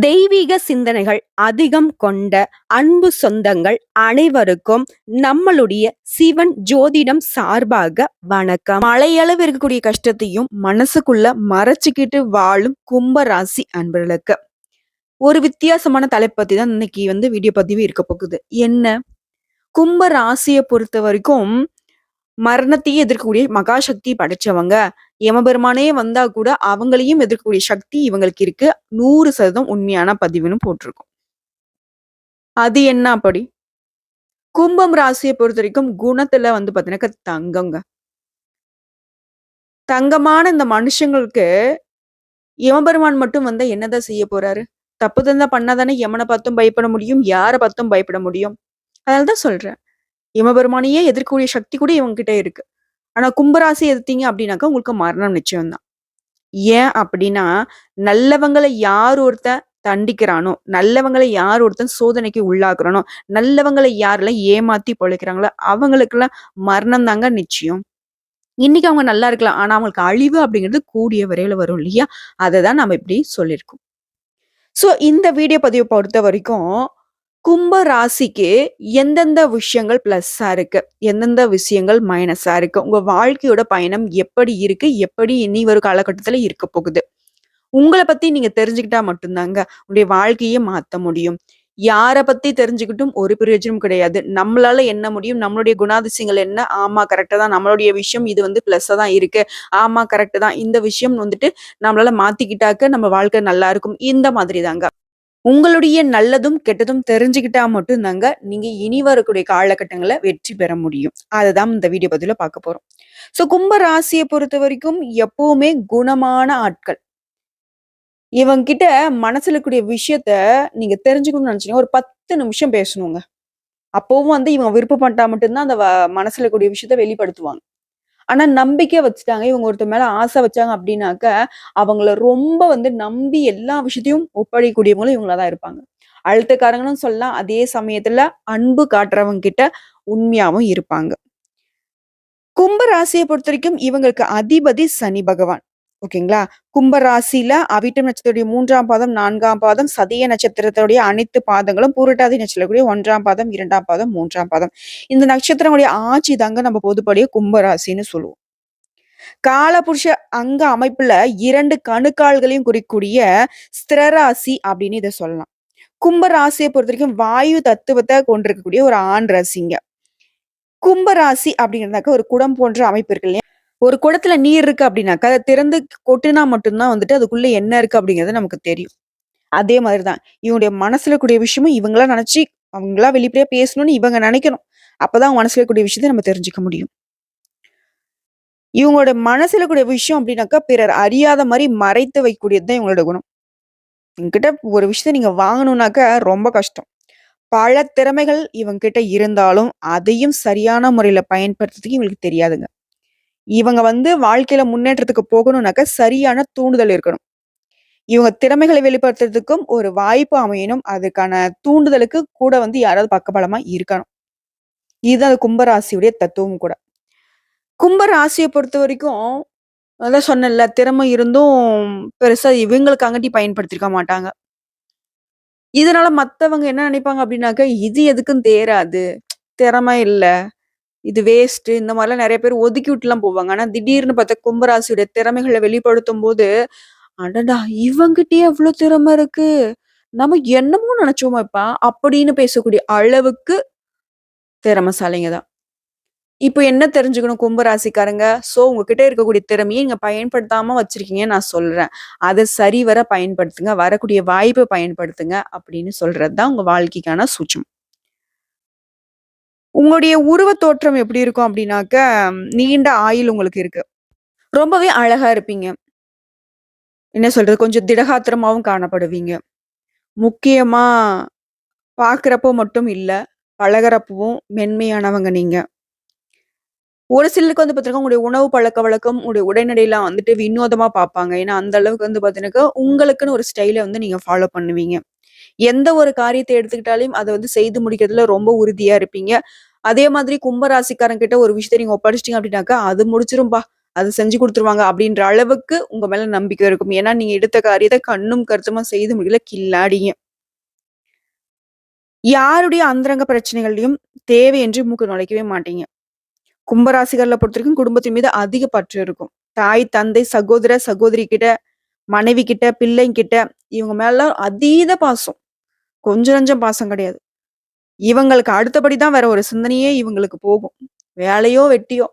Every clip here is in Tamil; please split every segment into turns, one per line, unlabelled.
தெய்வீக சிந்தனைகள் அதிகம் கொண்ட அன்பு சொந்தங்கள் அனைவருக்கும் நம்மளுடைய சிவன் ஜோதிடம் சார்பாக வணக்கம். மழையளவு இருக்கக்கூடிய கஷ்டத்தையும் மனசுக்குள்ள மறைச்சுக்கிட்டு வாழும் கும்பராசி அன்பர்களுக்கு. ஒரு வித்தியாசமான தலைப்பு பத்தி தான் இன்னைக்கு வந்து வீடியோ பதிவு இருக்க போகுது. என்ன? கும்ப ராசியை பொறுத்த வரைக்கும் மரணத்தையே எதிர்க்கக்கூடிய மகாசக்தி படைச்சவங்க. யமபெருமானே வந்தா கூட அவங்களையும் எதிர்க்கக்கூடிய சக்தி இவங்களுக்கு இருக்கு. நூறு சதவீதம் உண்மையான பதிவுன்னு போட்டிருக்கும். அது என்ன அப்படி? கும்பம் ராசியை பொறுத்த வரைக்கும் குணத்துல வந்து பாத்தீங்கன்னாக்க தங்கங்க. தங்கமான இந்த மனுஷங்களுக்கு யமபெருமான் மட்டும் வந்தா என்னதான் செய்ய போறாரு? தப்பு தந்தா பண்ணாதானே யமனை பார்த்தும் பயப்பட முடியும் யாரை பார்த்தும் பயப்பட முடியும்? அதனாலதான் சொல்றேன். யமபெருமானையே எதிர்க்கக்கூடிய சக்தி கூட இவங்ககிட்ட இருக்கு. ஆனா கும்பராசி எதிர்த்தீங்க அப்படின்னாக்கா உங்களுக்கு மரணம் நிச்சயம்தான் ஏன் அப்படின்னா நல்லவங்களை யார் ஒருத்தன் தண்டிக்கிறானோ நல்லவங்களை யார் ஒருத்தன் சோதனைக்கு உள்ளாக்குறானோ நல்லவங்களை யாரெல்லாம் ஏமாத்தி பொழைக்கிறாங்களோ அவங்களுக்கெல்லாம் மரணம் தாங்க நிச்சயம். இன்னைக்கு அவங்க நல்லா இருக்கலாம் ஆனா அவங்களுக்கு அழிவு அப்படிங்கிறது கூடிய வரையில வரும் இல்லையா? அதை தான் நம்ம இப்படி சொல்லியிருக்கோம். ஸோ இந்த வீடியோ பதிவை பொறுத்த வரைக்கும் கும்ப ராசிக்கு எந்தெந்த விஷயங்கள் பிளஸ்ஸா இருக்கு? எந்தெந்த விஷயங்கள் மைனஸா இருக்கு? உங்க வாழ்க்கையோட பயணம் எப்படி இருக்கு? எப்படி இனி ஒரு காலகட்டத்துல இருக்க போகுது? உங்களை பத்தி நீங்க தெரிஞ்சுக்கிட்டா மட்டும்தாங்க உங்களுடைய வாழ்க்கையே மாத்த முடியும். யாரை பத்தி தெரிஞ்சுக்கிட்டும் ஒரு பிரயோஜனம் கிடையாது. நம்மளால என்ன முடியும்? நம்மளுடைய குணாதிசயங்கள் என்ன? ஆமா கரெக்டா தான். நம்மளுடைய விஷயம் இது வந்து பிளஸ்ஸா தான் இருக்கு. ஆமா கரெக்ட் தான். இந்த விஷயம் வந்துட்டு நம்மளால மாத்திக்கிட்டாக்க நம்ம வாழ்க்கை நல்லா இருக்கும். இந்த மாதிரி தாங்க உங்களுடைய நல்லதும் கெட்டதும் தெரிஞ்சுக்கிட்டா மட்டும்தாங்க நீங்க இனி வரக்கூடிய காலகட்டங்களை வெற்றி பெற முடியும். அதுதான் இந்த வீடியோ பதில பார்க்க போறோம். சோ கும்ப ராசியை பொறுத்த வரைக்கும் எப்பவுமே குணமான ஆட்கள். இவங்க கிட்ட மனசுல கூடிய விஷயத்த நீங்க தெரிஞ்சுக்கணும்னு நினைச்சீங்கன்னா ஒரு பத்து நிமிஷம் பேசணுங்க. அப்பவும் வந்து இவங்க விருப்பப்பட்டா மட்டும்தான் அந்த வ- மனசுல கூடிய விஷயத்த வெளிப்படுத்துவாங்க. ஆனா நம்பிக்கை வச்சுட்டாங்க. இவங்க ஒருத்தர் மேல ஆசை வச்சாங்க அப்படின்னாக்க அவங்கள ரொம்ப வந்து நம்பி எல்லா விஷயத்தையும் ஒப்படைக்கூடியவங்களும் இவங்களாதான் இருப்பாங்க. அழுத்தக்காரங்களும் சொல்லலாம். அதே சமயத்துல அன்பு காட்டுறவங்க கிட்ட உண்மையாவும் இருப்பாங்க. கும்ப ராசியை பொறுத்த வரைக்கும் இவங்களுக்கு அதிபதி சனி பகவான். ஓகேங்களா? கும்பராசியில அவிட்டம் நட்சத்திரத்துடைய மூன்றாம் பாதம் நான்காம் பாதம் சதிய நட்சத்திரத்துடைய அனைத்து பாதங்களும் பூரட்டாதி நட்சத்திரக்கூடிய ஒன்றாம் பாதம் இரண்டாம் பாதம் மூன்றாம் பாதம். இந்த நட்சத்திரங்களுடைய ஆட்சி தாங்க நம்ம பொதுப்படியே கும்பராசின்னு சொல்லுவோம். காலபுருஷ அங்க அமைப்புல இரண்டு கணுக்கால்களையும் குறிக்கூடிய ஸ்திரராசி அப்படின்னு இதை சொல்லலாம். கும்பராசியை பொறுத்த வரைக்கும் வாயு தத்துவத்தை கொண்டிருக்கக்கூடிய ஒரு ஆண் ராசிங்க. கும்பராசி அப்படிங்கிறதாக்க ஒரு குடம் போன்ற அமைப்பு இருக்கு இல்லையா? ஒரு குடத்துல நீர் இருக்கு அப்படின்னாக்கா அதை திறந்து கொட்டினா மட்டும்தான் வந்துட்டு அதுக்குள்ள என்ன இருக்கு அப்படிங்கிறது நமக்கு தெரியும். அதே மாதிரிதான். இவனுடைய மனசுல கூடிய விஷயமும் இவங்களா நினைச்சு அவங்களா வெளிப்படையா பேசணும்னு இவங்க நினைக்கணும். அப்பதான் மனசுல கூடிய விஷயத்தை நம்ம தெரிஞ்சுக்க முடியும். இவங்களோட மனசுல கூடிய விஷயம் அப்படின்னாக்கா பிறர் அறியாத மாதிரி மறைத்து வைக்கக்கூடியது தான் இவங்களோட குணம். இவங்கிட்ட ஒரு விஷயத்த நீங்க வாங்கணும்னாக்கா ரொம்ப கஷ்டம். பல திறமைகள் இவங்க கிட்ட இருந்தாலும் அதையும் சரியான முறையில பயன்படுத்துறதுக்கு இவங்களுக்கு தெரியாதுங்க. இவங்க வந்து வாழ்க்கையில முன்னேற்றத்துக்கு போகணும்னாக்க சரியான தூண்டுதல் இருக்கணும். இவங்க திறமைகளை வெளிப்படுத்துறதுக்கும் ஒரு வாய்ப்பு அமையணும். அதுக்கான தூண்டுதலுக்கு கூட வந்து யாராவது பக்கபலமா இருக்கணும். இதுதான் கும்பராசியுடைய தத்துவம் கூட. கும்பராசியை பொறுத்த வரைக்கும் அதான் சொன்னேன்ல திறமை இருந்தும் பெருசா இவங்களுக்கு அங்கட்டி பயன்படுத்திருக்க மாட்டாங்க. இதனால மத்தவங்க என்ன நினைப்பாங்க அப்படின்னாக்க இது எதுக்கும் தேராது. திறமை இல்ல. இது வேஸ்ட் இந்த மாதிரிலாம் நிறைய பேர் ஒதுக்கி விட்டுலாம் போவாங்க. ஆனா திடீர்னு பார்த்தா கும்பராசியுடைய திறமைகளை வெளிப்படுத்தும் போது அடடா இவங்கிட்டயே அவ்வளோ திறமை இருக்கு. நம்ம என்னமோ நினைச்சோமாப்பா அப்படின்னு பேசக்கூடிய அளவுக்கு திறமைசாலிங்க தான். இப்போ என்ன தெரிஞ்சுக்கணும் கும்பராசிக்காரங்க? ஸோ உங்ககிட்ட இருக்கக்கூடிய திறமையை நீங்கள் பயன்படுத்தாம வச்சிருக்கீங்கன்னு நான் சொல்கிறேன் அதை சரிவர பயன்படுத்துங்க. வரக்கூடிய வாய்ப்பை பயன்படுத்துங்க அப்படின்னு சொல்கிறது தான் உங்கள் வாழ்க்கைக்கான சூட்சம். உங்களுடைய உருவ தோற்றம் எப்படி இருக்கும் அப்படின்னாக்க நீண்ட ஆயில் உங்களுக்கு இருக்கு. ரொம்பவே அழகா இருப்பீங்க. என்ன சொல்றது? கொஞ்சம் திடகாத்திரமாவும் காணப்படுவீங்க. முக்கியமா பாக்குறப்போ மட்டும் இல்ல பழகிறப்பவும் மென்மையானவங்க நீங்க. ஒரு சிலருக்கு வந்து பார்த்தீங்கன்னா, உங்களுடைய உணவு பழக்க வழக்கம் உங்களுடைய உடைநடையெல்லாம் வந்துட்டு வினோதமா பார்ப்பாங்க. ஏன்னா, அந்த அளவுக்கு வந்து பார்த்தீங்கன்னாக்கா, உங்களுக்குன்னு ஒரு ஸ்டைலை வந்து நீங்க ஃபாலோ பண்ணுவீங்க. எந்த ஒரு காரியத்தை எடுத்துக்கிட்டாலும், அதை வந்து செய்து முடிக்கிறதுல ரொம்ப உறுதியா இருப்பீங்க. அதே மாதிரி கும்பராசிக்காரங்க கிட்ட ஒரு விஷயத்தை நீங்க ஒப்படைச்சிட்டீங்க அப்படின்னாக்கா, "அது முடிச்சிரும்பா" அது செஞ்சு கொடுத்துருவாங்க அப்படின்ற அளவுக்கு உங்க மேல நம்பிக்கை இருக்கும். ஏன்னா, நீங்க எடுத்த காரியத்தை கண்ணும் கருத்துமா செய்து முடியல கில்லாடிங்க. யாருடைய அந்தரங்க பிரச்சனைகள்லயும் தேவையின்றி மூக்கு நுழைக்கவே மாட்டீங்க. கும்பராசிக்காரில் பொறுத்த வரைக்கும் குடும்பத்தின் மீது அதிக பற்று இருக்கும். தாய், தந்தை, சகோதர, சகோதரி கிட்ட, மனைவி கிட்ட, பிள்ளைங்கிட்ட இவங்க மேலலாம் அதீத பாசம். கொஞ்சம் நஞ்சம் பாசம் கிடையாது. இவங்களுக்கு அடுத்தபடி தான் வேற ஒரு சிந்தனையே இவங்களுக்கு போகும். வேலையோ, வெட்டியோ,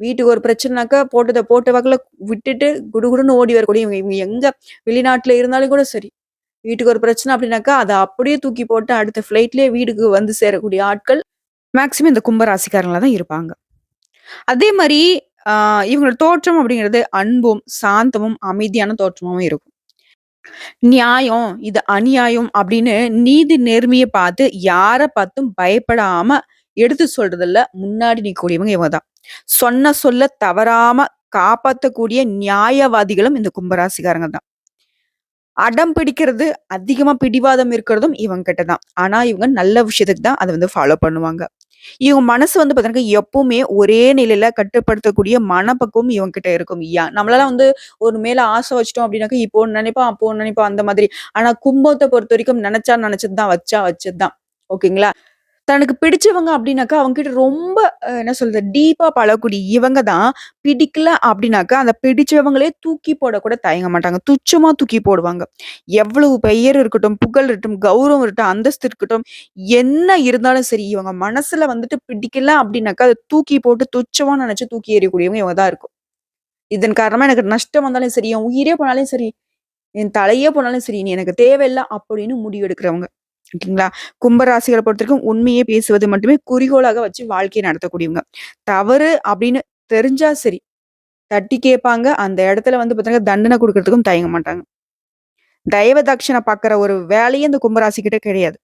வீட்டுக்கு ஒரு பிரச்சனைனாக்கா போட்டதை போட்ட வகையில் விட்டுட்டு குடுகுடுன்னு ஓடி வரக்கூடிய இவங்க இவங்க எங்க வெளிநாட்டுல இருந்தாலும் கூட சரி. வீட்டுக்கு ஒரு பிரச்சனை அப்படின்னாக்கா, அதை அப்படியே தூக்கி போட்டு அடுத்த ஃப்ளைட்லேயே வீட்டுக்கு வந்து சேரக்கூடிய ஆட்கள் மேக்ஸிமம் இந்த கும்பராசிக்காரங்களா தான் இருப்பாங்க. அதே மாதிரி இவங்களோட தோற்றம் அப்படிங்கிறது அன்பும், சாந்தமும், அமைதியான தோற்றமும் இருக்கும். நியாயம், இது அநியாயம் அப்படின்னு நீதி நேர்மைய பார்த்து யார பார்த்தும் பயப்படாம எடுத்து சொல்றதுல முன்னாடி நிக்கக்கூடியவங்க இவங்க தான். சொன்ன சொல்ல தவறாம காப்பாத்தக்கூடிய நியாயவாதிகளும் இந்த கும்பராசிக்காரங்க தான். அடம் பிடிக்கிறது, அதிகமா பிடிவாதம் இருக்கிறதும் இவங்க கிட்ட தான். ஆனா, இவங்க நல்ல விஷயத்துக்கு தான் அத வந்து ஃபாலோ பண்ணுவாங்க. இவங்க மனசு வந்து பார்த்தீங்கன்னா, எப்பவுமே ஒரே நிலையில கட்டுப்படுத்தக்கூடிய மனப்பக்குவம் இவங்க கிட்ட இருக்கும். யா நம்மளால வந்து ஒரு மேல ஆசை வச்சிட்டோம் அப்படின்னாக்கா, இப்போ ஒண்ணு நினைப்போம், அப்போ ஒண்ணு நினைப்போம் அந்த மாதிரி. ஆனா, கும்பத்தை பொறுத்த வரைக்கும் நினைச்சா நினைச்சது தான், வச்சா வச்சது தான். ஓகேங்களா? தனக்கு பிடிச்சவங்க அப்படின்னாக்கா, அவங்க கிட்ட ரொம்ப என்ன சொல்றது? டீப்பா பழகக்கூடிய இவங்க தான் பிடிக்கல அப்படின்னாக்கா, அந்த பிடிச்சவங்களே தூக்கி போடக்கூட தயங்க மாட்டாங்க. துச்சமா தூக்கி போடுவாங்க. எவ்வளவு பெயர் இருக்கட்டும், புகழ் இருக்கட்டும், கௌரவம் இருக்கட்டும், அந்தஸ்து இருக்கட்டும், என்ன இருந்தாலும் சரி, இவங்க மனசுல வந்துட்டு பிடிக்கல அப்படின்னாக்கா, அதை தூக்கி போட்டு துச்சமா நினைச்சு தூக்கி எறியக்கூடியவங்க இவங்க தான் இருக்கும். இதன் காரணமா எனக்கு நஷ்டம் வந்தாலும் சரி, என் உயிரே போனாலும் சரி, என் தலையே போனாலும் சரி, நீ எனக்கு தேவையில்ல அப்படின்னு முடிவு எடுக்கிறவங்க. ஓகேங்களா? கும்பராசிகளை பொறுத்தவரைக்கும் உண்மையே பேசுவது மட்டுமே குறிக்கோளாக வச்சு வாழ்க்கையை நடத்தக்கூடியவங்க. தவறு அப்படின்னு தெரிஞ்சா சரி, தட்டி கேட்பாங்க. அந்த இடத்துல வந்து பார்த்தீங்கன்னா, தண்டனை கொடுக்கறதுக்கும் தயங்க மாட்டாங்க. தெய்வ தாட்சண பார்க்குற ஒரு வேலையே இந்த கும்பராசி கிட்ட கிடையாது.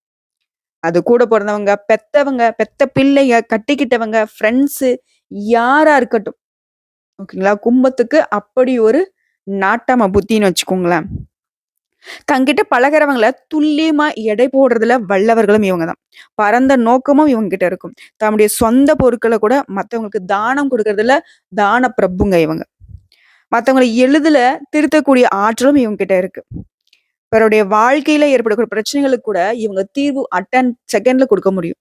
அது கூட பிறந்தவங்க பெத்தவங்க, பெத்த பிள்ளைங்க, கட்டிக்கிட்டவங்க, ஃப்ரெண்ட்ஸு யாரா இருக்கட்டும். ஓகேங்களா? கும்பத்துக்கு அப்படி ஒரு நாட்டாம புத்தின்னு வச்சுக்கோங்களேன். தங்கிட்ட பழகுறவங்கள துல்லியமா எடை போடுறதுல வல்லவர்களும் இவங்க தான். பரந்த நோக்கமும் இவங்க கிட்ட இருக்கும். தம்முடைய சொந்த பொருட்களை கூட மத்தவங்களுக்கு தானம் கொடுக்கறதுல தான பிரபுங்க இவங்க. மற்றவங்களை எளிதில திருத்தக்கூடிய ஆற்றலும் இவங்க கிட்ட இருக்கு. இவருடைய வாழ்க்கையில ஏற்படக்கூடிய பிரச்சனைகளுக்கு கூட இவங்க தீர்வு அட்டன் செகண்ட்ல கொடுக்க முடியும்.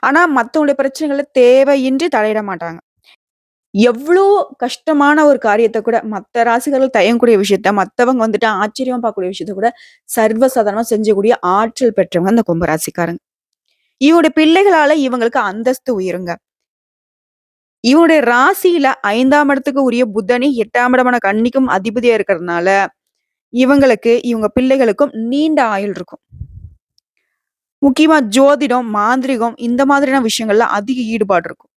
ஆனா, மற்றவங்களுடைய பிரச்சனைகளை தேவையின்றி தலையிட மாட்டாங்க. எவ்வளோ கஷ்டமான ஒரு காரியத்தை கூட மத்த ராசிகள் தயங்கக்கூடிய விஷயத்த, மத்தவங்க வந்துட்டு ஆச்சரியம் பார்க்கக்கூடிய விஷயத்த கூட சர்வ சாதாரணமா செஞ்சக்கூடிய ஆற்றல் பெற்றவங்க அந்த கும்பராசிக்காரங்க இவங்களுடைய பிள்ளைகளால இவங்களுக்கு அந்தஸ்து உயருங்க. இவனுடைய ராசியில ஐந்தாம் இடத்துக்கு உரிய புத்தனி எட்டாம் இடமான கன்னிக்கும் அதிபதியா இருக்கிறதுனால, இவங்களுக்கு, இவங்க பிள்ளைகளுக்கும் நீண்ட ஆயுள் இருக்கும். முக்கியமா ஜோதிடம், மாந்திரீகம் இந்த மாதிரியான விஷயங்கள்ல அதிக ஈடுபாடு இருக்கும்.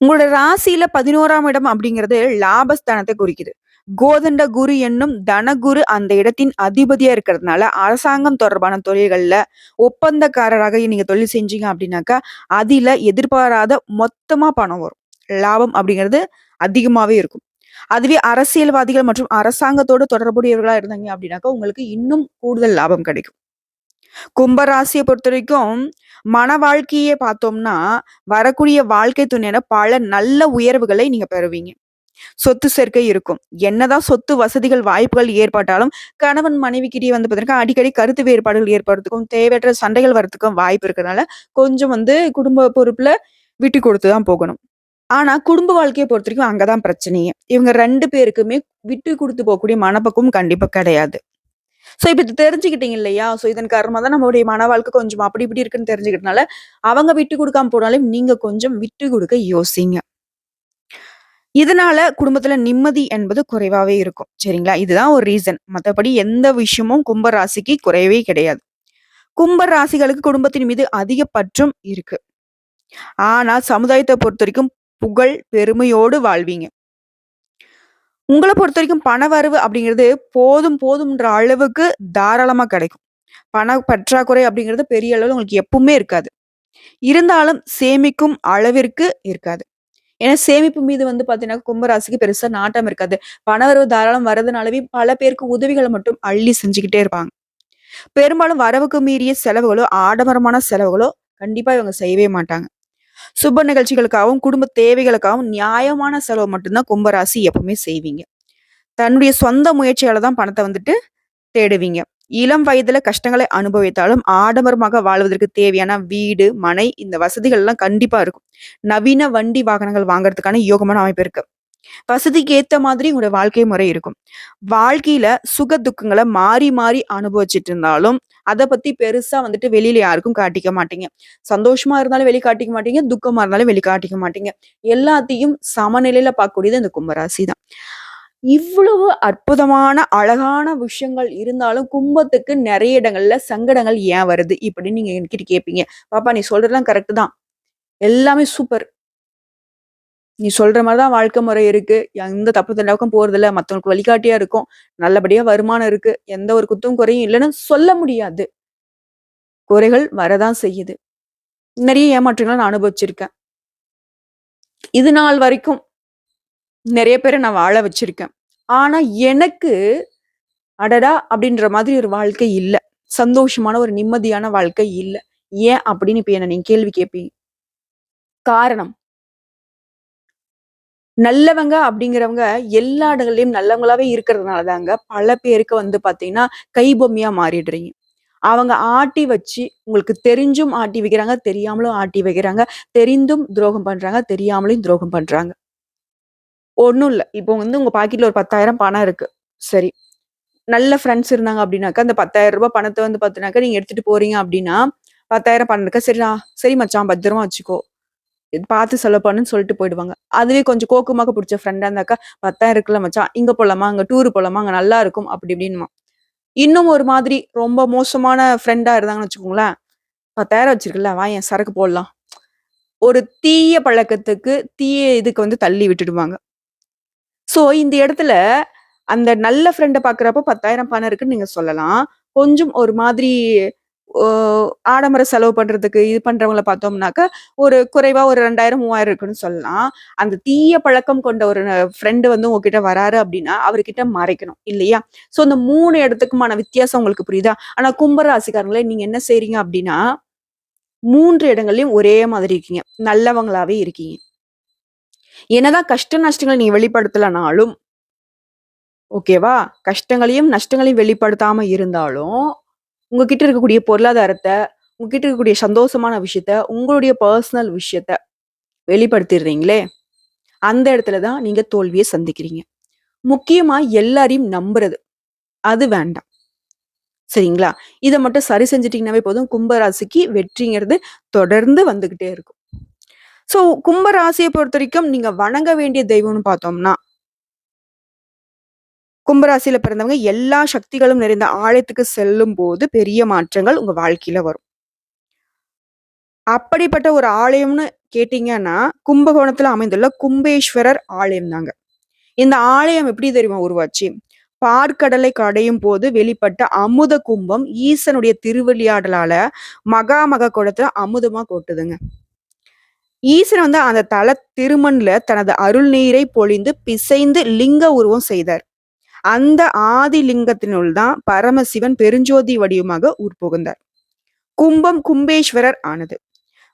உங்களோட ராசியில 11ஆம் இடம் அப்படிங்கிறது லாபஸ்தானத்தை குறிக்குது. கோதண்ட குரு என்னும் தனகுரு அந்த இடத்தின் அதிபதியா இருக்கிறதுனால, அரசாங்கம் தொடர்பான தொழில்கள்ல ஒப்பந்தக்காரராக நீங்க தொழில் செஞ்சீங்க அப்படின்னாக்கா, அதுல எதிர்பாராத மொத்தமா பணம் வரும். லாபம் அப்படிங்கிறது அதிகமாவே இருக்கும். அதுவே அரசியல்வாதிகள் மற்றும் அரசாங்கத்தோடு தொடர்புடையவர்களா இருந்தாங்க அப்படின்னாக்கா, உங்களுக்கு இன்னும் கூடுதல் லாபம் கிடைக்கும். கும்பராசியை பொறுத்த வரைக்கும் மன வாழ்க்கையே பார்த்தோம்னா, வரக்கூடிய வாழ்க்கை துணையில பல நல்ல உயர்வுகளை நீங்க பெறுவீங்க. சொத்து சேர்க்கை இருக்கும். என்னதான் சொத்து வசதிகள், வாய்ப்புகள் ஏற்பட்டாலும், கணவன் மனைவிக்கிட்டே வந்து பார்த்தீங்கன்னா, அடிக்கடி கருத்து வேறுபாடுகள் ஏற்படுறதுக்கும், தேவையற்ற சண்டைகள் வரதுக்கும் வாய்ப்பு இருக்கிறதுனால, கொஞ்சம் வந்து குடும்ப பொறுப்புல விட்டு கொடுத்து தான் போகணும். ஆனா, குடும்ப வாழ்க்கையை பொறுத்த வரைக்கும் அங்கதான் பிரச்சனையே. இவங்க ரெண்டு பேருக்குமே விட்டு கொடுத்து போகக்கூடிய மனப்பக்குவம் கண்டிப்பா கிடையாது. ஸோ, இப்போ இது தெரிஞ்சுக்கிட்டீங்க இல்லையா? ஸோ, இதன் காரணமாக தான் நம்மளுடைய மன வாழ்க்கை கொஞ்சம் அப்படி இப்படி இருக்குன்னு தெரிஞ்சுக்கிட்டனால, அவங்க விட்டு கொடுக்காம போனாலும், நீங்க கொஞ்சம் விட்டு கொடுக்க யோசிங்க. இதனால குடும்பத்துல நிம்மதி என்பது குறைவாவே இருக்கும். சரிங்களா? இதுதான் ஒரு ரீசன். மற்றபடி எந்த விஷயமும் கும்ப ராசிக்கு குறையவே கிடையாது. கும்ப ராசிகளுக்கு குடும்பத்தின் மீது அதிக பற்றும் இருக்கு. ஆனா, பொறுத்த வரைக்கும் புகழ், பெருமையோடு வாழ்வீங்க. உங்களை பொறுத்த வரைக்கும் பண வரவு அப்படிங்கிறது போதும் போதும்ன்ற அளவுக்கு தாராளமாக கிடைக்கும். பண பற்றாக்குறை அப்படிங்கிறது பெரிய அளவில் உங்களுக்கு எப்பவுமே இருக்காது. இருந்தாலும் சேமிக்கும் அளவிற்கு இருக்காது. ஏன்னா, சேமிப்பு மீது வந்து பார்த்தீங்கன்னா, கும்பராசிக்கு பெருசாக நாட்டம் இருக்காது. பணவரவு தாராளம் வரதுனாலவே பல பேருக்கு உதவிகளை மட்டும் அள்ளி செஞ்சுக்கிட்டே இருப்பாங்க. பெரும்பாலும் வரவுக்கு மீறிய செலவுகளோ, ஆடம்பரமான செலவுகளோ கண்டிப்பாக இவங்க செய்யவே மாட்டாங்க. சுப நிகழ்ச்சிகளுக்காகவும், குடும்ப தேவைகளுக்காகவும் நியாயமான செலவு மட்டும்தான் கும்பராசி எப்பவுமே செய்வீங்க. தன்னுடைய சொந்த முயற்சியால தான் பணத்தை வந்துட்டு தேடுவீங்க. இளம் வயதுல கஷ்டங்களை அனுபவித்தாலும், ஆடம்பரமாக வாழ்வதற்கு தேவையான வீடு, மனை இந்த வசதிகள்லாம் கண்டிப்பா இருக்கும். நவீன வண்டி, வாகனங்கள் வாங்குறதுக்கான யோகமான அமைப்பு இருக்கு. வசதிக்கு ஏத்த மாதிரி உங்களுடைய வாழ்க்கை முறை இருக்கும். வாழ்க்கையில சுக துக்கங்களை மாறி, மாறி அனுபவிச்சுட்டு இருந்தாலும், அதை பத்தி பெருசா வந்துட்டு வெளியில யாருக்கும் காட்டிக்க மாட்டீங்க. சந்தோஷமா இருந்தாலும் வெளி காட்டிக்க மாட்டீங்க. துக்கமா இருந்தாலும் வெளி காட்டிக்க மாட்டீங்க. எல்லாத்தையும் சமநிலையில பார்க்கக்கூடியது இந்த கும்பராசி தான். இவ்வளவு அற்புதமான, அழகான விஷயங்கள் இருந்தாலும், கும்பத்துக்கு நிறைய இடங்கள்ல சங்கடங்கள் ஏன் வருது? இப்படின்னு நீங்க என்கிட்ட கேட்பீங்க. பாப்பா நீ சொல்றதெல்லாம் கரெக்ட் தான். எல்லாமே சூப்பர். நீ சொல்ற மாதிரி தான் வாழ்க்கை முறை இருக்கு. எந்த தப்பு தண்டாவுக்கும் போறதில்ல. மத்தவங்களுக்கு வழிகாட்டியா இருக்கும் நல்லபடியா வருமானம் இருக்கு. எந்த ஒரு குத்தும் குறையும் இல்லைன்னு சொல்ல முடியாது. குறைகள் வரதான் செய்யுது. நிறைய ஏமாற்றங்கள நான் அனுபவிச்சிருக்கேன். இது நாள் வரைக்கும் நிறைய பேரை நான் வாழ வச்சிருக்கேன். ஆனா எனக்கு, அடடா! அப்படின்ற மாதிரி ஒரு வாழ்க்கை இல்லை சந்தோஷமான ஒரு நிம்மதியான வாழ்க்கை இல்லை ஏன் அப்படின்னு இப்ப என்ன நீங்க கேள்வி கேட்பீங்க. காரணம் நல்லவங்க அப்படிங்கிறவங்க எல்லா இடங்கள்லயும் நல்லவங்களாவே இருக்கிறதுனால தாங்க, பல பேருக்கு வந்து பார்த்தீங்கன்னா, கைபொம்மையா மாறிடுறீங்க. அவங்க ஆட்டி வச்சு, உங்களுக்கு தெரிஞ்சும் ஆட்டி வைக்கிறாங்க, தெரியாமலும் ஆட்டி வைக்கிறாங்க. தெரிந்தும் துரோகம் பண்றாங்க, தெரியாமலையும் துரோகம் பண்றாங்க. ஒன்றும் இல்லை இப்போ வந்து உங்க பாக்கெட்ல ஒரு 10,000 பணம் இருக்கு. சரி. நல்ல ஃப்ரெண்ட்ஸ் இருந்தாங்க அப்படின்னாக்கா, அந்த பத்தாயிரம் ரூபாய் பணத்தை வந்து பார்த்தீங்கன்னாக்கா, நீங்க எடுத்துட்டு போறீங்க அப்படின்னா, 10,000 பணம் இருக்கா, சரி சரி மச்சான் பத்திரமா வச்சுக்கோ. இது பார்த்து செலவு பண்ணுன்னு சொல்லிட்டு போயிடுவாங்க. அதுவே கொஞ்சம் கோக்குமாக்கு பிடிச்ச ஃப்ரெண்டா இருந்தாக்கா, பத்தா இருக்குல்ல மச்சான், இங்கே போகலாமா அங்கே டூர் போகலாமா அங்கே நல்லா இருக்கும் அப்படி இப்படின்மா இன்னும் ஒரு மாதிரி ரொம்ப மோசமான ஃப்ரெண்டாக இருந்தாங்கன்னு வச்சுக்கோங்களேன், பத்தாயிரம் 10,000 வா என் சரக்கு போடலாம். ஒரு தீய பழக்கத்துக்கு, தீய இதுக்கு வந்து தள்ளி விட்டுடுவாங்க. ஸோ இந்த இடத்துல, அந்த நல்ல ஃப்ரெண்டை பார்க்குறப்ப பத்தாயிரம் பணம் இருக்குன்னு நீங்க சொல்லலாம். கொஞ்சம் ஒரு மாதிரி ஆடம்பர செலவு பண்றதுக்கு இது பண்றவங்கள பார்த்தோம்னாக்கா, ஒரு குறைவா ஒரு 2,000, 3,000 இருக்குன்னு சொல்லலாம். அந்த தீய பழக்கம் கொண்ட ஒரு ஃப்ரெண்டு வந்து உங்ககிட்ட வராரு அப்படின்னா, அவர்கிட்ட மறைக்கணும் இல்லையா? ஸோ இந்த மூணு இடத்துக்குமான வித்தியாசம் உங்களுக்கு புரியுதா? ஆனா கும்ப ராசிக்காரங்களே நீங்க என்ன செய்றீங்க அப்படின்னா, மூன்று இடங்கள்லயும் ஒரே மாதிரி இருக்கீங்க. நல்லவங்களாவே இருக்கீங்க. என்னதான் கஷ்ட நஷ்டங்களை நீங்க வெளிப்படுத்தலனாலும் ஓகேவா? கஷ்டங்களையும், நஷ்டங்களையும் வெளிப்படுத்தாம இருந்தாலும், உங்ககிட்ட இருக்கக்கூடிய பொருளாதாரத்தை உங்ககிட்ட இருக்கக்கூடிய சந்தோஷமான விஷயத்த, உங்களுடைய பர்சனல் விஷயத்த வெளிப்படுத்திடுறீங்களே, அந்த இடத்துல தான் நீங்க தோல்வியை சந்திக்கிறீங்க. முக்கியமா எல்லாரையும் நம்புறது. அது வேண்டாம். சரிங்களா? இதை மட்டும் சரி செஞ்சிட்டிங்கனாவே போதும். கும்பராசிக்கு வெற்றிங்கிறது தொடர்ந்து வந்துகிட்டே இருக்கும். ஸோ கும்பராசியை பொறுத்த வரைக்கும் நீங்க வணங்க வேண்டிய தெய்வம்னு பார்த்தோம்னா கும்பராசியில பிறந்தவங்க எல்லா சக்திகளும் நிறைந்த ஆலயத்துக்கு செல்லும்போது பெரிய மாற்றங்கள் உங்க வாழ்க்கையில வரும். அப்படிப்பட்ட ஒரு ஆலயம்னு கேட்டீங்கன்னா, கும்பகோணத்துல அமைந்துள்ள கும்பேஸ்வரர் ஆலயம் தாங்க. இந்த ஆலயம் எப்படி தெரியுமா உருவாச்சு? பாற்கடலை கடையும் போது வெளிப்பட்ட அமுத கும்பம் ஈசனுடைய திருவிளையாடலால மகாமக குளத்துல அமுதமா கொட்டுதுங்க. ஈசன் வந்து அந்த தல திருமண்ல தனது அருள் நீரை பொழிந்து பிசைந்து லிங்க உருவம் செய்தார். அந்த ஆதிலிங்கத்தினுள் தான் பரமசிவன் பெருஞ்சோதி வடிவமாக உட்புகுந்தார். கும்பம் கும்பேஸ்வரர் ஆனது.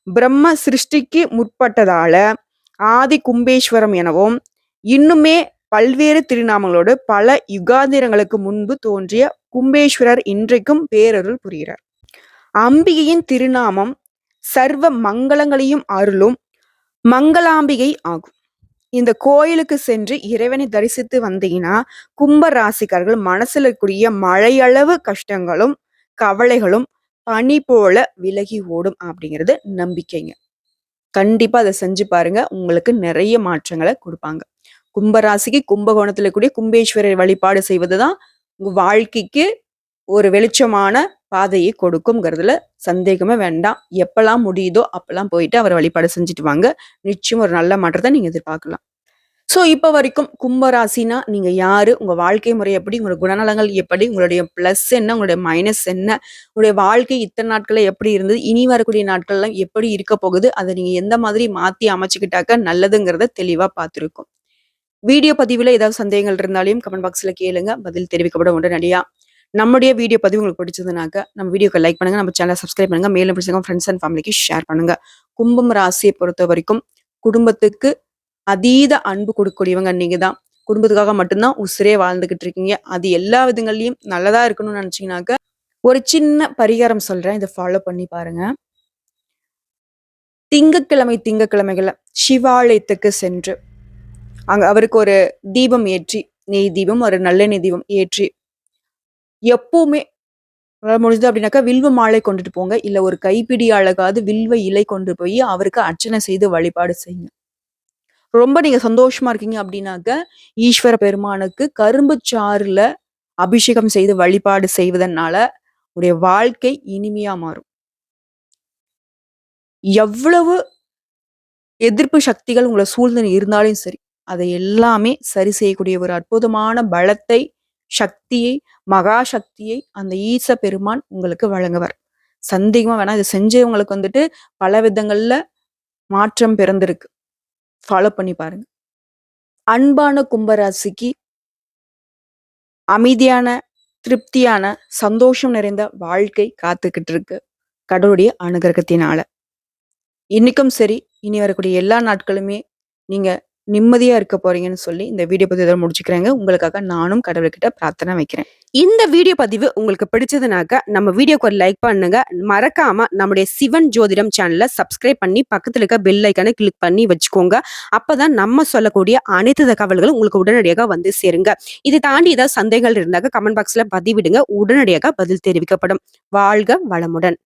பிரம்ம சிருஷ்டிக்கு முற்பட்டதால ஆதி கும்பேஸ்வரம் எனவும், இன்னுமே பல்வேறு திருநாமங்களோடு பல யுகாந்திரங்களுக்கு முன்பு தோன்றிய கும்பேஸ்வரர் இன்றைக்கும் பேரருள் புரிகிறார். அம்பிகையின் திருநாமம் சர்வ மங்களங்களையும் அருளும் மங்களாம்பிகை ஆகும். இந்த கோயிலுக்கு சென்று இறைவனை தரிசித்து வந்தீங்கன்னா, கும்ப ராசிக்காரர்கள் மனசுல இருக்கக்கூடிய மழையளவு கஷ்டங்களும், கவலைகளும் பனி போல விலகி ஓடும் அப்படிங்கிறது நம்பிக்கைங்க. கண்டிப்பா அதை செஞ்சு பாருங்க. உங்களுக்கு நிறைய மாற்றங்களை கொடுப்பாங்க கும்பராசிக்கு கும்பகோணத்துல இருக்கக்கூடிய கும்பேஸ்வரர் வழிபாடு செய்வது தான் உங்க வாழ்க்கைக்கு ஒரு வெளிச்சமான பாதையை கொடுக்கும்ங்கிறதுல சந்தேகமே வேண்டாம். எப்பலாம் முடியுதோ அப்பெல்லாம் போயிட்டு அவர் வழிபாடு செஞ்சுட்டு வாங்க. நிச்சயம் ஒரு நல்ல மாற்றத்தை நீங்க எதிர்பார்க்கலாம். ஸோ இப்போ வரைக்கும் கும்பராசினா நீங்க யாரு? உங்க வாழ்க்கை முறை எப்படி? உங்களோட குணநலங்கள் எப்படி? உங்களுடைய பிளஸ் என்ன? உங்களுடைய மைனஸ் என்ன? உங்களுடைய வாழ்க்கை இத்தனை நாட்கள்ல எப்படி இருந்தது? இனி வரக்கூடிய நாட்கள்லாம் எப்படி இருக்க போகுது? அதை நீங்க எந்த மாதிரி மாத்தி அமைச்சுக்கிட்டாக்க நல்லதுங்கிறத தெளிவா பார்த்துருக்கோம் வீடியோ பதிவில் ஏதாவது சந்தேகங்கள் இருந்தாலையும் கமெண்ட் பாக்ஸ்ல கேளுங்க. பதில் தெரிவிக்கப்பட உடனடியாக நம்முடைய வீடியோ பதிவு உங்களுக்கு பிடிச்சதுனாக்க நம்ம வீடியோக்கு லைக் பண்ணுங்க நம்ம சேனலை சப்ஸ்கிரைப் பண்ணுங்க. மேலும் பிடிச்சவங்க ஃப்ரெண்ட்ஸ் அண்ட் ஃபேமிலிக்கு ஷேர் பண்ணுங்க. கும்பம் ராசியை பொறுத்த வரைக்கும் குடும்பத்துக்கு அதீத அன்பு கொடுக்கக்கூடியவங்க நீங்க தான். குடும்பத்துக்காக மட்டும்தான் உசிரே வாழ்ந்துகிட்டு இருக்கீங்க. அது எல்லா விதங்கள்லயும் நல்லதா இருக்கணும்னு நினைச்சீங்கன்னாக்க ஒரு சின்ன பரிகாரம் சொல்றேன். இதை ஃபாலோ பண்ணி பாருங்க. திங்கக்கிழமை திங்கக்கிழமைகள்ல சிவாலயத்துக்கு சென்று அங்க அவருக்கு ஒரு தீபம் ஏற்றி நெய் தீபம் ஒரு நல்லெண்ணெய் தீபம் ஏற்றி எப்பவுமே முடிஞ்சது அப்படின்னாக்கா வில்வ மாலை கொண்டுட்டு போங்க. இல்ல ஒரு கைப்பிடி அழகாவது வில்வ இலை கொண்டு போய் அவருக்கு அர்ச்சனை செய்து வழிபாடு செய்யுங்க. ரொம்ப நீங்க சந்தோஷமா இருக்கீங்க அப்படின்னாக்க ஈஸ்வர பெருமானுக்கு கரும்பு சாறுல அபிஷேகம் செய்து வழிபாடு செய்வதனால உடைய வாழ்க்கை இனிமையா மாறும். எவ்வளவு எதிர்ப்பு சக்திகள் உங்களை சூழ்ந்து இருந்தாலும் சரி அதை எல்லாமே சரி செய்யக்கூடிய ஒரு அற்புதமான பலத்தை சக்தியை மகா சக்தியை அந்த ஈச பெருமான் உங்களுக்கு வழங்குவார். சந்தேகமா வேணா இதை செஞ்சவங்களுக்கு வந்துட்டு பல விதங்கள்ல மாற்றம் பிறந்திருக்கு. ஃபாலோ பண்ணி பாருங்க. அன்பான கும்பராசிக்கு அமைதியான திருப்தியான சந்தோஷம் நிறைந்த வாழ்க்கை காத்துக்கிட்டு இருக்கு. கடவுளுடைய அனுகிரகத்தினால. இன்னைக்கும் சரி இனி வரக்கூடிய எல்லா நாட்களுமே நீங்க நிம்மதியா இருக்க போறீங்கன்னு சொல்லி இந்த வீடியோ பதிவு முடிச்சுக்கிறேங்க. உங்களுக்காக நானும் கடவுள்கிட்ட பிரார்த்தனை வைக்கிறேன்.
இந்த வீடியோ பதிவு உங்களுக்கு பிடிச்சதுனாக்க நம்ம வீடியோக்கு ஒரு லைக் பண்ணுங்க. மறக்காம நம்முடைய சிவன் ஜோதிடம் சேனலை சப்ஸ்கிரைப் பண்ணி பக்கத்துல இருக்க பெல் ஐக்கானை கிளிக் பண்ணி வச்சுக்கோங்க. அப்பதான் நம்ம சொல்லக்கூடிய அனைத்து தகவல்களும் உங்களுக்கு உடனடியாக வந்து சேருங்க. இதை தாண்டி ஏதாவது சந்தேகங்கள் இருந்தாக்க கமெண்ட் பாக்ஸ்ல பதிவிடுங்க. உடனடியாக பதில் தெரிவிக்கப்படும். வாழ்க வளமுடன்.